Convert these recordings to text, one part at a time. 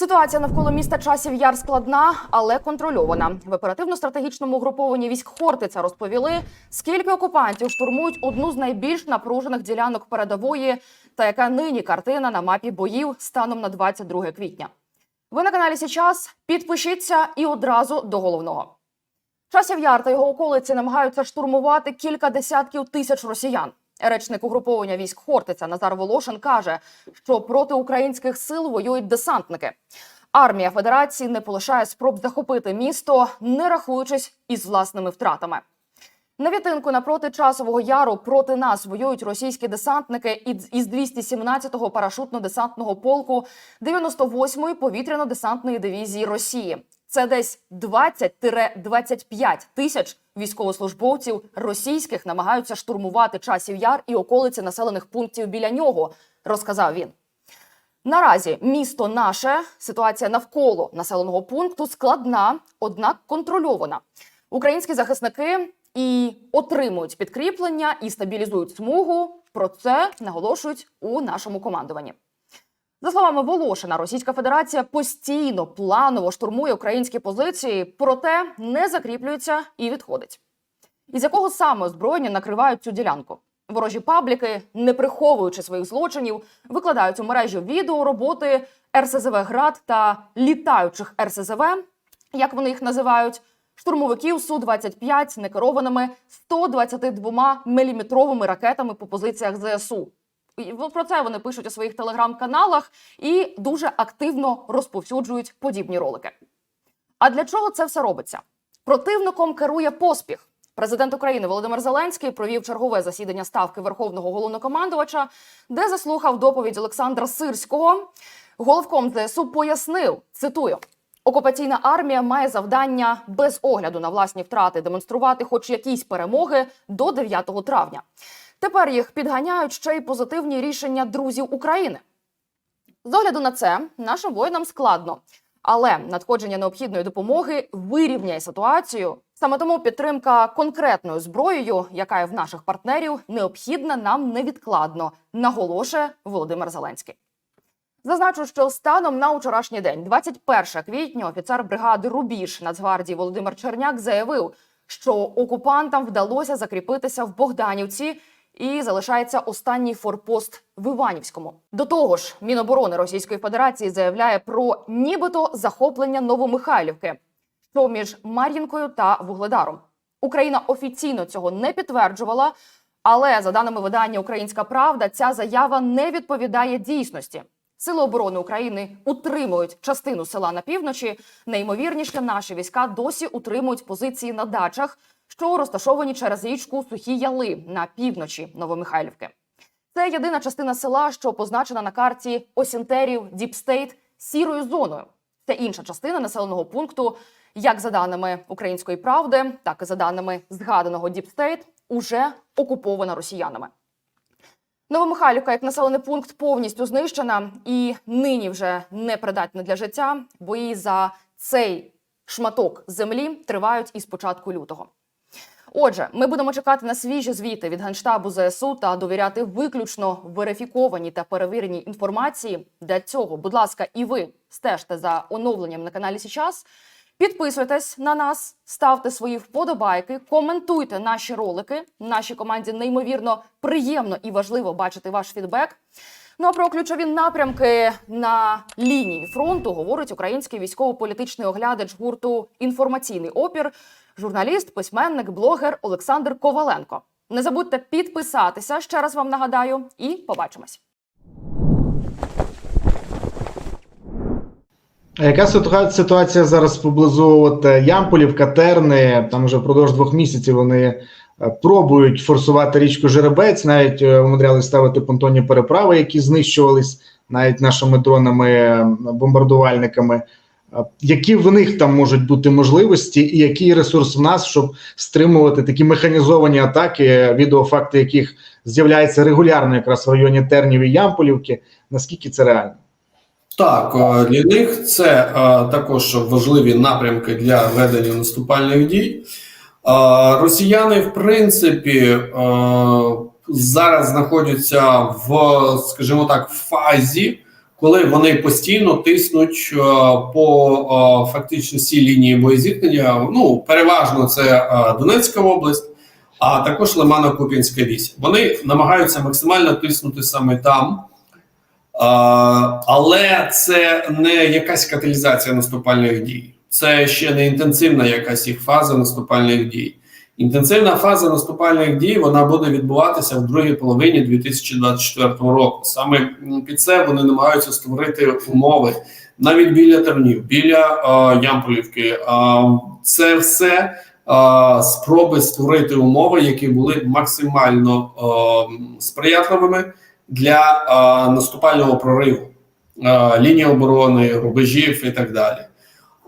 Ситуація навколо міста часів яр складна, але контрольована. В оперативно-стратегічному угрупованні військ Хортиця розповіли, скільки окупантів штурмують одну з найбільш напружених ділянок передової, та яка нині картина на мапі боїв станом на 22 квітня. Ви на каналі Січас. Підпишіться і одразу до головного. Часів Яр та його околиці намагаються штурмувати кілька десятків тисяч росіян. Речник угруповання військ Хортиця Назар Волошин каже, що проти українських сил воюють десантники. Армія Федерації не полишає спроб захопити місто, не рахуючись із власними втратами. На вітинку напроти часового яру проти нас воюють російські десантники із- із 217-го парашутно-десантного полку 98-ї повітряно-десантної дивізії Росії. Це десь 20-25 тисяч військовослужбовців російських намагаються штурмувати часів яр і околиці населених пунктів біля нього, розказав він. Наразі місто наше ситуація навколо населеного пункту складна, однак контрольована. Українські захисники і отримують підкріплення і стабілізують смугу. Про це наголошують у нашому командуванні. За словами Волошина, Російська Федерація постійно планово штурмує українські позиції, проте не закріплюється і відходить. Із якого саме озброєння накривають цю ділянку? Ворожі пабліки, не приховуючи своїх злочинів, викладають у мережі відео роботи РСЗВ Град та літаючих РСЗВ, як вони їх називають, штурмовиків су 25 некерованими 122 міліметровими ракетами по позиціях ЗСУ. Про це вони пишуть у своїх телеграм-каналах і дуже активно розповсюджують подібні ролики. А для чого це все робиться? Противником керує поспіх. Президент України Володимир Зеленський провів чергове засідання ставки Верховного головнокомандувача, де заслухав доповідь Олександра Сирського. Головком ЗСУ пояснив, цитую: окупаційна армія має завдання без огляду на власні втрати демонструвати хоч якісь перемоги до 9 травня. Тепер їх підганяють ще й позитивні рішення друзів України. З огляду на це нашим воїнам складно, але надходження необхідної допомоги вирівняє ситуацію. Саме тому підтримка конкретною зброєю, яка є в наших партнерів, необхідна нам невідкладно, наголошує Володимир Зеленський. Зазначу, що станом на вчорашній день, 21 квітня, офіцер бригади Рубіж Нацгвардії Володимир Черняк заявив, що окупантам вдалося закріпитися в Богданівці і залишається останній форпост в Іванівському. До того ж, Міноборони Російської Федерації заявляє про нібито захоплення Новомихайлівки, що між Мар'їнкою та Вугледаром. Україна офіційно цього не підтверджувала, але за даними видання Українська Правда, ця заява не відповідає дійсності. Сили оборони України утримують частину села на півночі. Найімовірніше, наші війська досі утримують позиції на дачах, що розташовані через річку Сухі Яли на півночі Новомихайлівки. Це єдина частина села, що позначена на карті Осінтерів Діпстейт сірою зоною. Це інша частина населеного пункту, як за даними Української правди, так і за даними згаданого Діпстейт, уже окупована росіянами. Новомихайлівка як населений пункт повністю знищена і нині вже не придатна для життя. Бої за цей шматок землі тривають із початку лютого. Отже, ми будемо чекати на свіжі звіти від генштабу ЗСУ та довіряти виключно верифікованій та перевіреній інформації. Для цього, будь ласка, і ви стежте за оновленням на каналі Січас. Підписуйтесь на нас, ставте свої вподобайки, коментуйте наші ролики. Нашій команді неймовірно приємно і важливо бачити ваш фідбек. Ну а про ключові напрямки на лінії фронту говорить український військово-політичний оглядач гурту Інформаційний опір, журналіст, письменник, блогер Олександр Коваленко. Не забудьте підписатися. Ще раз вам нагадаю, і побачимось. А Яка ситуа- ситуація зараз поблизу от, е, Ямполівка, Терни? Там вже впродовж двох місяців вони е, пробують форсувати річку Жеребець, навіть е, умудрялись ставити понтонні переправи, які знищувались навіть нашими дронами, бомбардувальниками. Які в них там можуть бути можливості, і який ресурс в нас, щоб стримувати такі механізовані атаки, відеофакти яких з'являються регулярно якраз в районі Тернів і Ямполівки? Наскільки це реально? Так, е, для них це е, також важливі напрямки для ведення наступальних дій. Е, Росіяни, в принципі, зараз знаходяться в, скажімо так, фазі, коли вони постійно тиснуть е, по е, фактично всій лінії боєзіткнення. Ну переважно це е, Донецька область, а також Лимано-Куп'янська вісь. Вони намагаються максимально тиснути саме там. Але це не якась каталізація наступальних дій, це ще не інтенсивна якась їх фаза наступальних дій. Інтенсивна фаза наступальних дій вона буде відбуватися в другій половині 2024 року. Саме під це вони намагаються створити умови навіть біля Тернів, біля е, Ямполівки. Е, це все е, спроби створити умови, які були максимально е, сприятливими для е, наступального прориву е, лінії оборони, рубежів і так далі.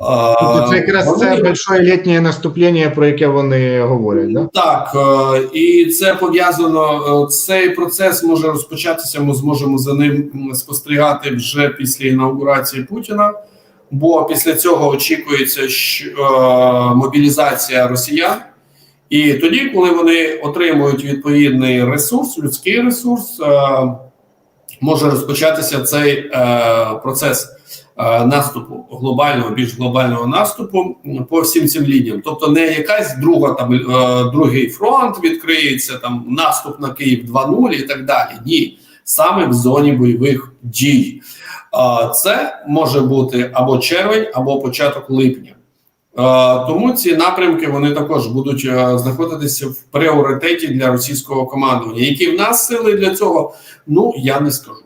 Тобто це якраз вони- це большое літнє наступлення, про яке вони говорять. Да? Так, е, і це пов'язано. е, Цей процес може розпочатися. Ми зможемо за ним спостерігати вже після інаугурації Путіна. Бо після цього очікується що, е, мобілізація росіян, і тоді, коли вони отримують відповідний ресурс, людський ресурс, е, може розпочатися цей е, процес наступу глобального, більш глобального наступу по всім цим лініям. Тобто не якась друга там е, другий фронт відкриється, там наступ на Київ 2.0 і так далі. Ні, саме в зоні бойових дій. Е, це може бути або червень, або початок липня. Е, Тому ці напрямки вони також будуть е, знаходитися в пріоритеті для російського командування. Які в нас сили для цього? Ну я не скажу.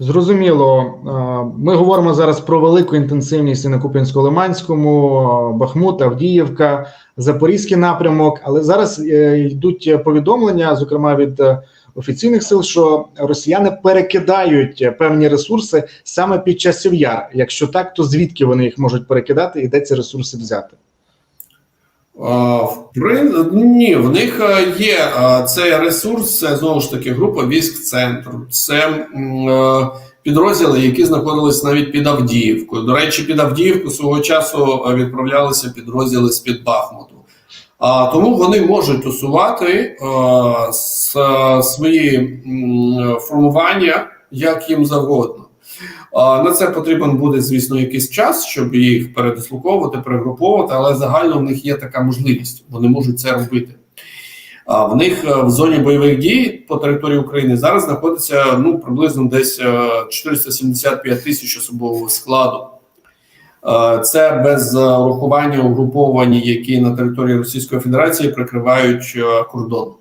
Зрозуміло, Е, ми говоримо зараз про велику інтенсивність і на Куп'янсько-Лиманському, Бахмут, Авдіївка, Запорізький напрямок. Але зараз е, йдуть повідомлення, зокрема від е, офіційних сил, що росіяни перекидають певні ресурси саме під часів яр. Якщо так, то звідки вони їх можуть перекидати і де ці ресурси взяти? В ні, в них е, є е, цей ресурс, це знову ж таки група військ центру. Це е, підрозділи, які знаходились навіть під Авдіївкою. До речі, під Авдіївку свого часу відправлялися підрозділи з під Бахмуту. А тому вони можуть усувати е, с, свої м, формування як їм завгодно. На це потрібен буде, звісно, якийсь час, щоб їх передислоковувати, перегруповувати, але загально в них є така можливість. Вони можуть це робити. В них е, в зоні бойових дій по території України зараз знаходиться ну приблизно десь е, 475 тисяч особового складу. Е, Це без е, урахування угруповань, які на території Російської Федерації прикривають е, кордон.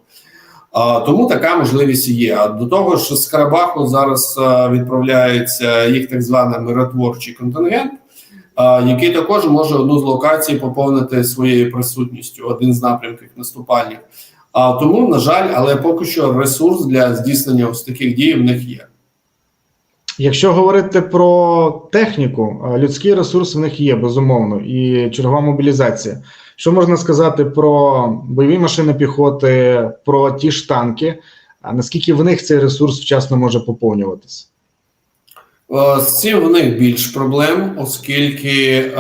Тому така можливість є. А до того ж, з Карабаху зараз відправляється їх так званий миротворчий контингент, який також може одну з локацій поповнити своєю присутністю, один з напрямків наступальних. А тому, на жаль, але поки що ресурс для здійснення ось таких дій в них є. Якщо говорити про техніку, людський ресурс в них є безумовно, і чергова мобілізація. Що можна сказати про бойові машини піхоти, про ті ж танки? А наскільки в них цей ресурс вчасно може поповнюватися? Е, З цим в них більш проблем, оскільки е,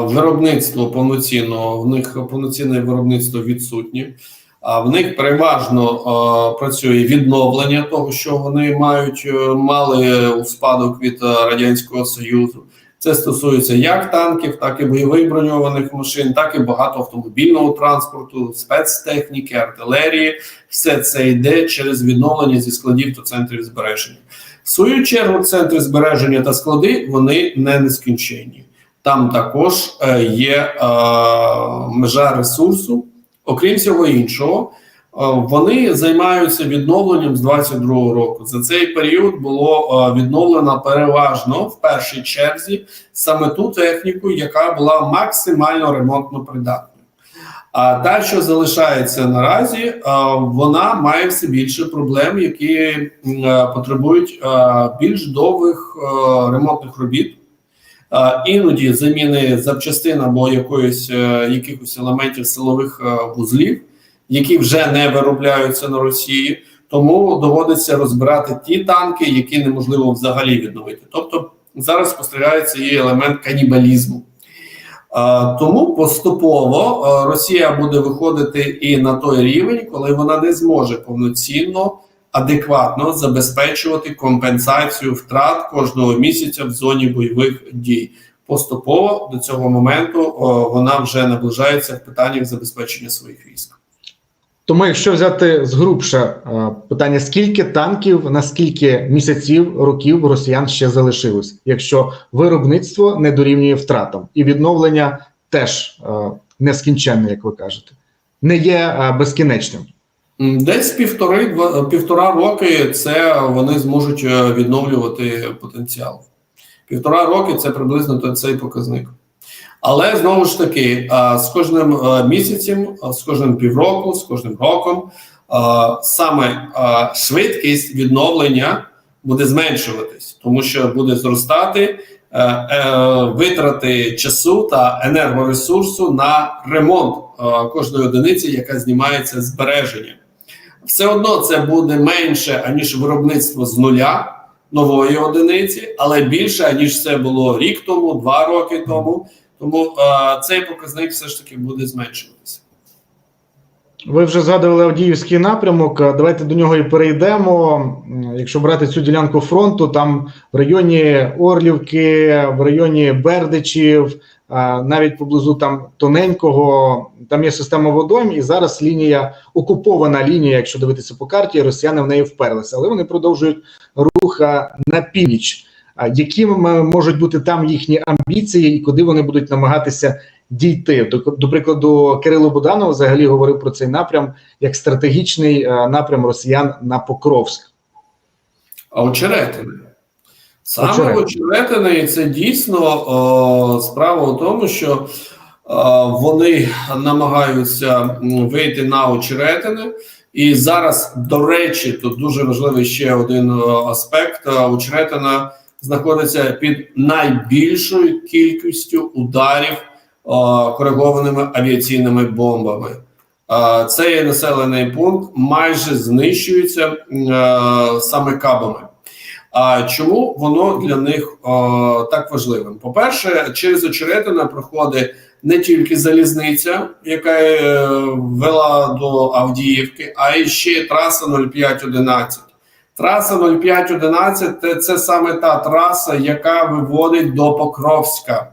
виробництво повноцінно, в них повноцінне виробництво відсутнє. А в них переважно е, працює відновлення того, що вони мають е, мали у спадок від е, радянського союзу. Це стосується як танків, так і бойових броньованих машин, так і багато автомобільного транспорту, спецтехніки, артилерії. Все це йде через відновлення зі складів та центрів збереження. В свою чергу, центри збереження та склади вони не нескінченні. Там також е, є е, межа ресурсу. Окрім всього іншого, е, вони займаються відновленням з 22-го року. За цей період було е, відновлено переважно в першій черзі саме ту техніку, яка була максимально ремонтно придатною. А та, що залишається наразі, е, вона має все більше проблем, які е, потребують е, більш довгих е, ремонтних робіт. Е, Іноді заміни запчастин або якоїсь е, якихось елементів силових е, вузлів, які вже не виробляються на Росії, тому доводиться розбирати ті танки, які неможливо взагалі відновити. Тобто зараз спостерігається і елемент канібалізму. Тому поступово Росія буде виходити і на той рівень, коли вона не зможе повноцінно адекватно забезпечувати компенсацію втрат кожного місяця в зоні бойових дій. Поступово до цього моменту вона вже наближається в питаннях забезпечення своїх військ. Тому, якщо взяти згрубше е, питання, скільки танків на скільки місяців, років росіян ще залишилось, якщо виробництво не дорівнює втратам, і відновлення теж е, нескінченне, як ви кажете, не є е, безкінечним. Десь півтори півтора роки це вони зможуть відновлювати потенціал. Півтора роки це приблизно цей показник. Але знову ж таки, з кожним е, місяцем, з кожним півроку, з кожним роком саме швидкість відновлення буде зменшуватись, тому що буде зростати е, е, витрати часу та енергоресурсу на ремонт е, кожної одиниці, яка знімається збереження. Все одно це буде менше аніж виробництво з нуля нової одиниці, але більше аніж це було рік тому, два роки тому. Тому е, цей показник все ж таки буде зменшуватися. Ви вже згадували Авдіївський напрямок. Давайте до нього і перейдемо. Якщо брати цю ділянку фронту, там в районі Орлівки, в районі Бердичів, навіть поблизу там тоненького, там є система водойм, і зараз лінія окупована лінія, якщо дивитися по карті, росіяни в неї вперлися, але вони продовжують рух на північ. Якими можуть бути там їхні амбіції, і куди вони будуть намагатися дійти? До, до прикладу, Кирило Буданов взагалі говорив про цей напрям як стратегічний е, напрям росіян на Покровськ. А очеретини. Саме Очеретини. і це дійсно о, справа у тому, що о, вони намагаються вийти на очеретини. І зараз, до речі, тут дуже важливий ще один аспект. Очеретина знаходиться під найбільшою кількістю ударів о, коригованими авіаційними бомбами. Цей населений пункт майже знищується е, саме кабами. А чому воно для них е, так важливим? По-перше, через очеретина проходить не тільки залізниця, яка е, вела до Авдіївки, а й ще траса 0511. Траса 0511 це, саме та траса, яка виводить до Покровська.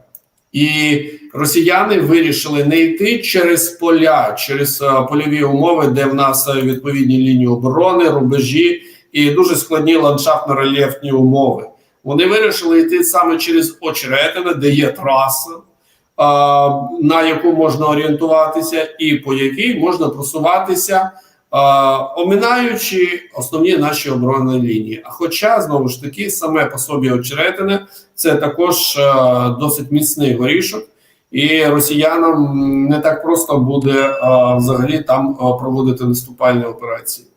І росіяни вирішили не йти через поля, через е, польові умови, де в нас е, відповідні лінії оборони, рубежі і дуже складні ландшафтно-рельєфні умови. Вони вирішили йти саме через очеретини, де є траса, на яку можна орієнтуватися, і по якій можна просуватися, оминаючи основні наші оборонні лінії. А хоча знову ж таки саме по собі очеретине це також е, досить міцний горішок, і росіянам не так просто буде е, взагалі там е, проводити наступальні операції.